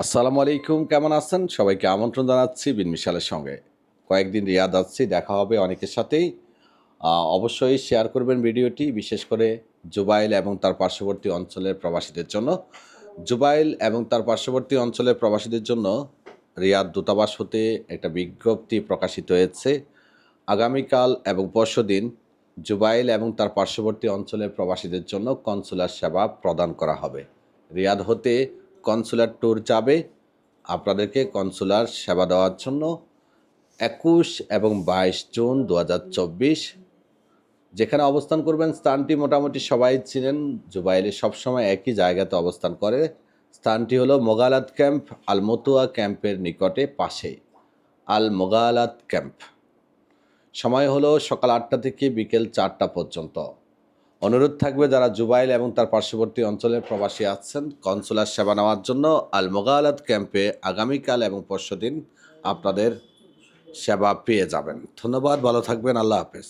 আসসালামু আলাইকুম, কেমন আছেন? সবাইকে আমন্ত্রণ জানাচ্ছি বিন মিশালের সঙ্গে। কয়েকদিন রিয়াদ আসছি দেখা হবে অনেকের সাথেই। অবশ্যই শেয়ার করবেন ভিডিওটি, বিশেষ করে জুবাইল এবং তার পার্শ্ববর্তী অঞ্চলের প্রবাসীদের জন্য। জুবাইল এবং তার পার্শ্ববর্তী অঞ্চলের প্রবাসীদের জন্য রিয়াদ দূতাবাস হতে একটা বিজ্ঞপ্তি প্রকাশিত হয়েছে। আগামীকাল এবং পরশুদিন জুবাইল এবং তার পার্শ্ববর্তী অঞ্চলের প্রবাসীদের জন্য কনসুলার সেবা প্রদান করা হবে। রিয়াদ হতে কনসুলার ট্যুর যাবে। আপনাদেরকে কনসুলার সেবা দেওয়ার জন্য একুশ এবং বাইশ জুন দু হাজার চব্বিশ। যেখানে অবস্থান করবেন, স্থানটি মোটামুটি সবাই ছিলেন জুবাইলে সবসময় একই জায়গাতে অবস্থান করে। স্থানটি হলো মোগালাত ক্যাম্প আল মতুয়া ক্যাম্পের নিকটে পাশে। আল মোগালাত ক্যাম্প। সময় হলো সকাল আটটা থেকে বিকেল চারটা পর্যন্ত। অনুরোধ থাকবে যারা জুবাইল এবং তার পার্শ্ববর্তী অঞ্চলের প্রবাসী আছেন, কনসুলার সেবা নেওয়ার জন্য আল মোগালাত ক্যাম্পে আগামীকাল এবং পরশুদিন আপনাদের সেবা পেয়ে যাবেন। ধন্যবাদ, ভালো থাকবেন, আল্লাহ হাফেজ।